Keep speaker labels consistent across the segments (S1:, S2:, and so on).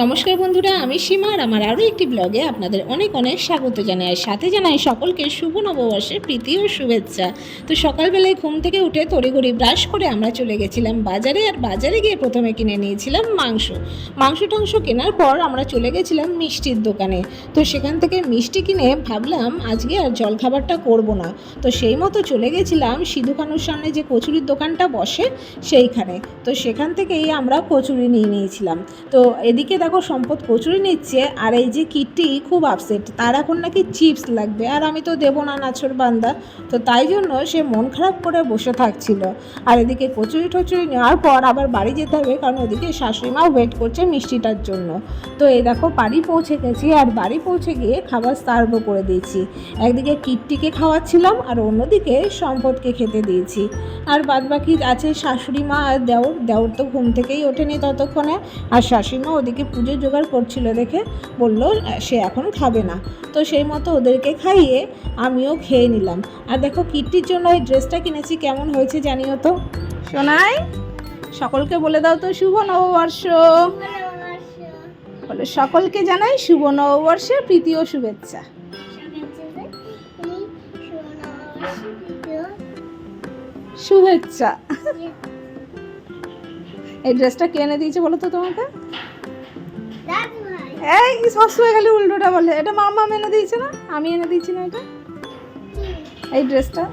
S1: নমস্কার বন্ধুরা, আমি সীমা আর আমার আরও একটি ব্লগে আপনাদের অনেক অনেক স্বাগত জানাই। আর সাথে জানাই সকলকে শুভ নববর্ষের প্রীতি ও শুভেচ্ছা। তো সকালবেলায় ঘুম থেকে উঠে তড়িঘড়ি ব্রাশ করে আমরা চলে গেছিলাম বাজারে আর বাজারে গিয়ে প্রথমে কিনে নিয়েছিলাম মাংস। মাংস টাংস কেনার পর আমরা চলে গেছিলাম মিষ্টির দোকানে। তো সেখান থেকে মিষ্টি কিনে ভাবলাম, আজকে আর জলখাবারটা করব না। তো সেই মতো চলে গেছিলাম সিধুকানুর সামনে যে কচুরির দোকানটা বসে সেইখানে। তো সেখান থেকেই আমরা কচুরি নিয়ে নিয়েছিলাম। তো এদিকে দেখো, সম্পদ কচুরি নিচ্ছে, আর এই যে কিটটি খুব আপসেট তার এখন নাকি চিপস লাগবে, আর আমি তো দেবো না নাছর বান্দা। তো তাই জন্য সে মন খারাপ করে বসে থাকছিল। আর এদিকে কচুরি টচুরি নেওয়ার পর আবার বাড়ি যেতে হবে, কারণ ওদিকে শাশুড়ি মা ওয়েট করছে মিষ্টিটার জন্য। তো এই দেখো, বাড়ি পৌঁছে গেছি, আর বাড়ি পৌঁছে গিয়ে খাবার সার্ভও করে দিয়েছি। একদিকে কিটটিকে খাওয়াচ্ছিলাম, আর অন্যদিকে সম্পদকে খেতে দিয়েছি। আর বাদ বাকি আছে শাশুড়ি মা আর দেওর দেওর তো ঘুম থেকেই ওঠেনি ততক্ষণে, আর শাশুড়ি মা ওদিকে পুজো জোগাড় করছিল দেখে বলল, সে এখন খাবে না। তো সেই মতো ওদেরকে খাইয়ে আমিও খেয়ে নিলাম। আর দেখো কিটটির জন্য এই ড্রেসটা কিনেছি, কেমন হয়েছে জানিও তো? শোনাই সকলকে বলে দাও তো শুভ নববর্ষ। বলে, সকলকে জানাই শুভ নববর্ষের প্রীতি ও শুভেচ্ছা। শুভেচ্ছা। এই ড্রেসটা কে এনে দিয়েছে বলো তো তোমাকে? এই সবসময় গেলে উল্টোটা বলে। এটা মাম্মা এনে দিয়েছে না? আমি এনে দিয়েছি না এটা? এই ড্রেসটা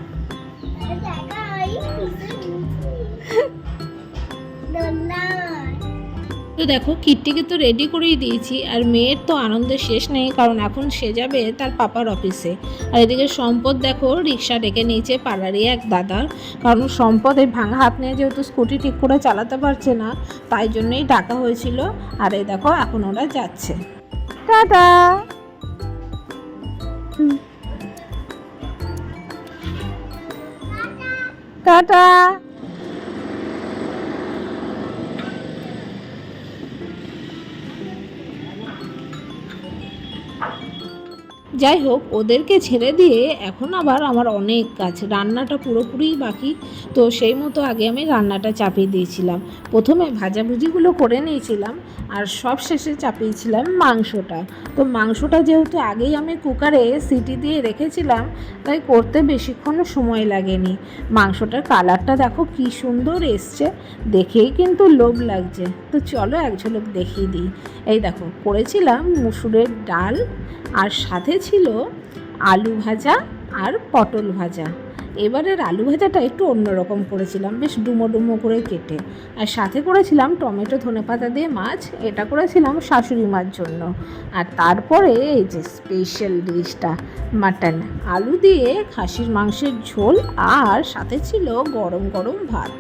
S1: তো দেখো, কিটটিকে তো রেডি করেই দিয়েছি আর মেয়ের তো আনন্দের শেষ নেই, কারণ এখন সে যাবে তার পাপার অফিসে আর এদিকে সম্পদ দেখো, রিক্সা ডেকে নিয়েছে পাড়ারই এক দাদার কারণ সম্পদ এই ভাঙা হাত নিয়ে যেহেতু স্কুটি ঠিক করে চালাতে পারছে না, তাই জন্যই ডাকা হয়েছিল। আর এই দেখো, এখন ওরা যাচ্ছে। টাটা! টাটা! যাই হোক ওদেরকে ছেড়ে দিয়ে এখন আবার আমার অনেক কাজ। রান্নাটা পুরোপুরিই বাকি, তো সেই মতো আগে আমি রান্নাটা চাপিয়ে দিয়েছিলাম। প্রথমে ভাজাভুজিগুলো করে নিয়েছিলাম আর সব শেষে চাপিয়েছিলাম মাংসটা। তো মাংসটা যেহেতু আগেই আমি কুকারে সিটি দিয়ে রেখেছিলাম, তাই করতে বেশিক্ষণ সময় লাগেনি। মাংসটার কালারটা দেখো কি সুন্দর এসছে, দেখেই কিন্তু লোভ লাগছে। তো চলো এক ঝলক দেখিয়ে দিই। এই দেখো, করেছিলাম মুসুরের ডাল আর সাথে ছিল আলু ভাজা আর পটল ভাজা। এবারের আলু ভাজাটা একটু অন্যরকম করেছিলাম, বেশ ডুমো ডুমো করে কেটে। আর সাথে করেছিলাম টমেটো ধনেপাতা দিয়ে মাছ, এটা করেছিলাম শাশুড়ি মার জন্য। আর তারপরে এই যে স্পেশাল ডিশটা মাটন আলু দিয়ে খাসির মাংসের ঝোল আর সাথে ছিল গরম গরম ভাত।